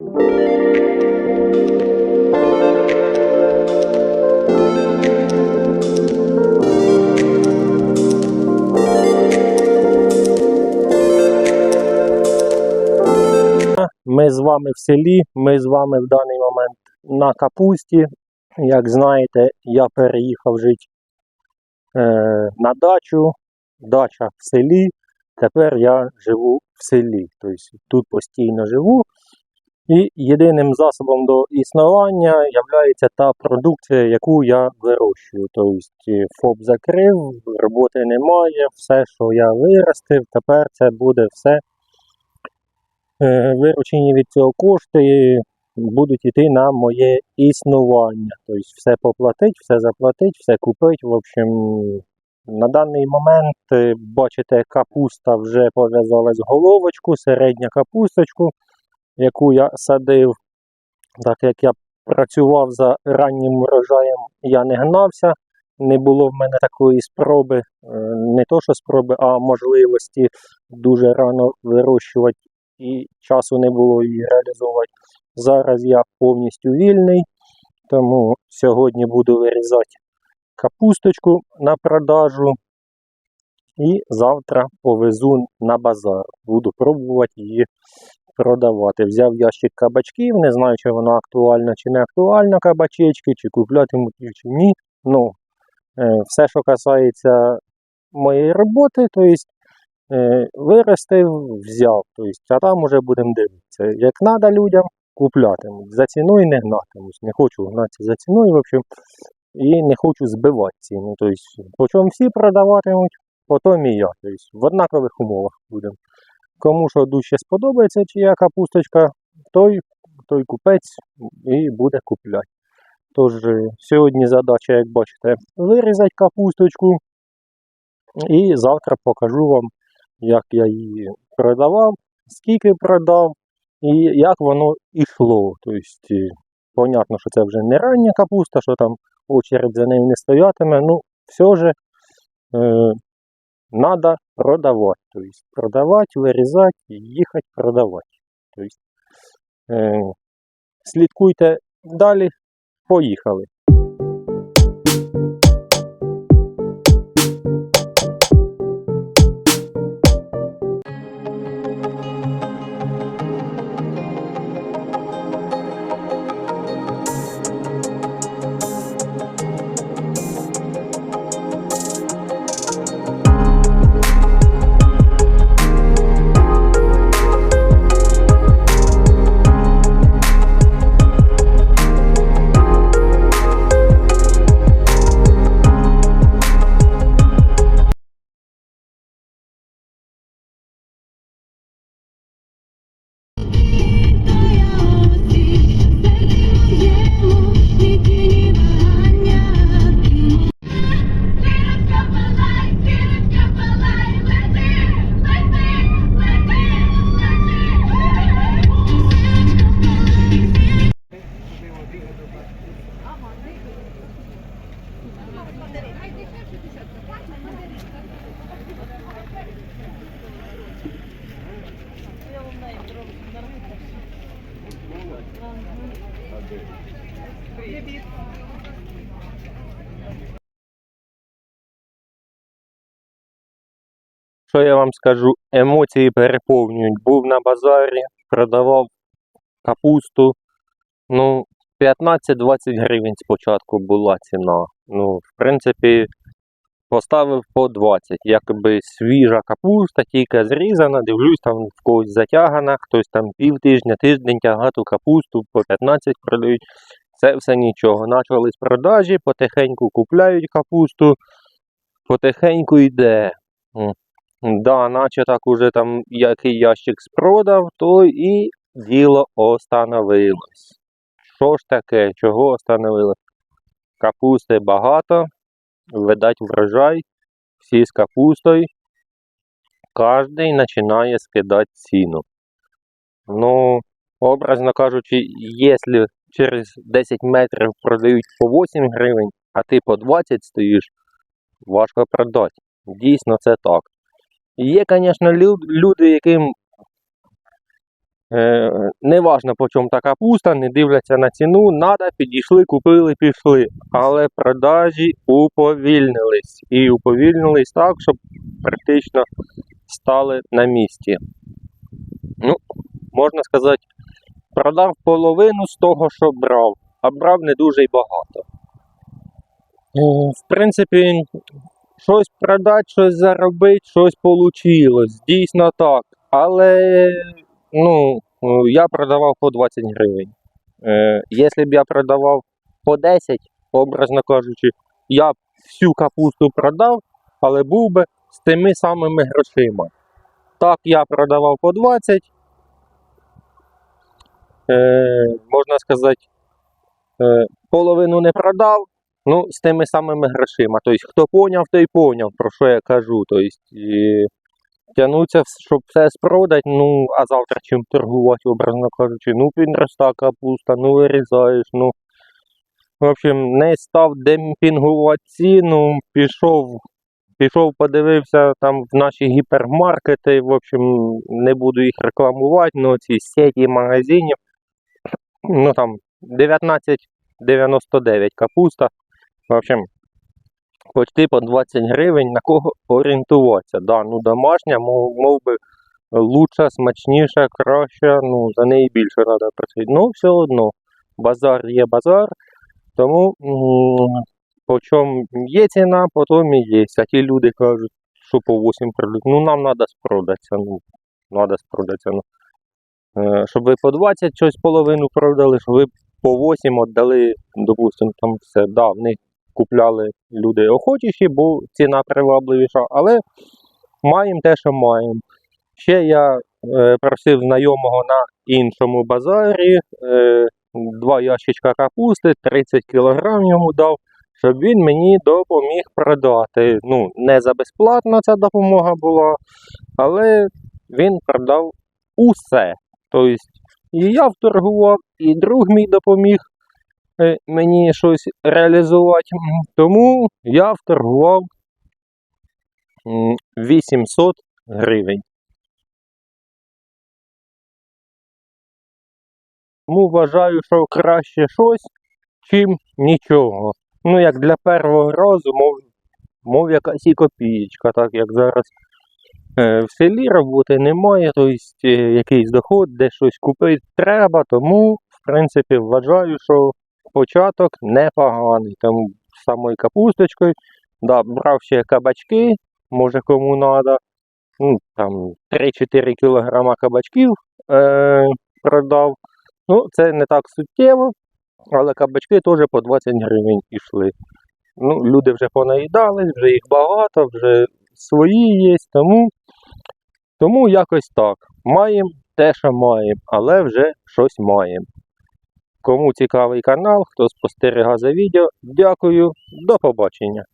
Ми з вами в селі, ми з вами в даний момент на капусті. Як знаєте, я переїхав жити е, на дачу, дача в селі. Тепер я живу в селі. Тобто тут постійно живу. І єдиним засобом до існування є та продукція, яку я вирощую. Тобто ФОП закрив, роботи немає, все, що я виростив, тепер це буде все е, виручені від цього кошти будуть йти на моє існування. Тобто все поплатить, все заплатить, все купить. В общем, на даний момент, е, бачите, капуста вже пов'язалась головочку, середня капусточку, яку я садив. Так як я працював за раннім урожаєм, я не гнався. Не було в мене такої спроби, е, не то що спроби, а можливості дуже рано вирощувати і часу не було її реалізовувати. Зараз я повністю вільний, тому сьогодні буду вирізати капусточку на продажу і завтра повезу на базар. Буду пробувати її продавати. Взяв ящик кабачків, не знаю, чи вона актуальна чи не актуальна кабачечки, чи куплятимуть чи ні. Ну, е, все, що касається моєї роботи, то есть, е, виростив, взяв. Тобто, а там уже будемо дивитися. Як треба людям, куплятимуть. За ціною не гнатимусь. Не хочу гнатися за ціною, в общем, і не хочу збивати ціну. Тобто, по чому всі продаватимуть, потім і я. Тобто, в однакових умовах будемо. Кому що дужче сподобається, чия капусточка, той, той купець і буде купляти. Тож, е, сьогодні задача, як бачите, вирізати капусточку. І завтра покажу вам, як я її продавав, скільки продав і як воно йшло. Тобто, е, понятно, що це вже не рання капуста, що там очередь за нею не стоятиме. Ну, все ж треба продавати. Тобто, продавати, вирізати, їхати продавати. Тобто, е, слідкуйте далі, поїхали. Що я вам скажу? Емоції переповнюють. Був на базарі, продавав капусту. Ну, 15-20 гривень спочатку була ціна. Ну, в принципі, поставив по 20. Якби свіжа капуста, тільки зрізана, дивлюсь, там в когось затягана, хтось там пів тижня, тиждень тягає ту капусту, по 15 продають. Це все нічого. Начались продажі, потихеньку купляють капусту, потихеньку йде. Да, наче так уже там який ящик спродав, то і діло остановилось. Що ж таке, чого остановилось? Капусти багато, видать врожай, всі з капустою. Кожний починає скидати ціну. Ну, образно кажучи, якщо через 10 метрів продають по 8 гривень, а ти по 20 стоїш, важко продати. Дійсно це так. Є, звісно, люди, яким Е, неважно по чому та капуста, не дивляться на ціну, надо, підійшли, купили, пішли. Але продажі уповільнились. І уповільнились так, щоб практично стали на місці. Ну, можна сказати, продав половину з того, що брав, а брав не дуже й багато. Е, В принципі, щось продати, щось заробити, щось вийшло. Дійсно так. Але ну, е, я продавав по 20 гривень. Е, якщо б я продавав по 10, образно кажучи, я б всю капусту продав, але був би з тими самими грошима. Так, я продавав по 20. Е, можна сказати, е, половину не продав, ну, з тими самими грошима. Тобто, хто поняв, той поняв, про що я кажу. Тобто, і тягнуться, щоб все спродати, ну, а завтра чим торгувати, образно кажучи, ну, підроста капуста, ну, вирізаєш, ну. В общем, не став демпінгувати ціну, пішов, пішов, подивився там в наші гіпермаркети. В общем, не буду їх рекламувати, ну ці сеті магазинів. Ну там 19,99 капуста. В общем, почти по 20 гривень на кого орієнтуватися. Да, ну домашня, мов, мов би, лучша, смачніша, краща, ну за неї більше треба просити. Ну, все одно, базар є базар, тому по чому є ціна, по тому і є. А ті люди кажуть, що по 8 продають. Ну нам треба спродатися. Ну, треба спродатися. Ну. Е, щоб ви по 20 щось половину продали, щоб ви по 8 віддали, допустимо, там все. Да, в них купляли люди охочіші, бо ціна привабливіша, але маємо те, що маємо. Ще я е, просив знайомого на іншому базарі е, два ящичка капусти, 30 кг йому дав, щоб він мені допоміг продати. Ну, не за безплатно ця допомога була, але він продав усе. Тобто, і я вторгував, і друг мій допоміг мені щось реалізувати. Тому я вторгував 800 гривень. Тому вважаю, що краще щось, чим нічого. Ну, як для першого разу, мов, мов якась і копієчка, так як зараз е, в селі роботи немає, тобто е, якийсь доход, де щось купити треба, тому, в принципі, вважаю, що початок непоганий. Тому з самою капусточкою, да, брав ще кабачки, може кому треба. Ну, там 3-4 кілограма кабачків е, продав. Ну, це не так суттєво, але кабачки теж по 20 гривень пішли. Ну, люди вже понаїдались, вже їх багато, вже свої є, тому, тому якось так. Маємо те, що маємо, але вже щось маємо. Кому цікавий канал, хто спостерігав за відео, дякую, до побачення.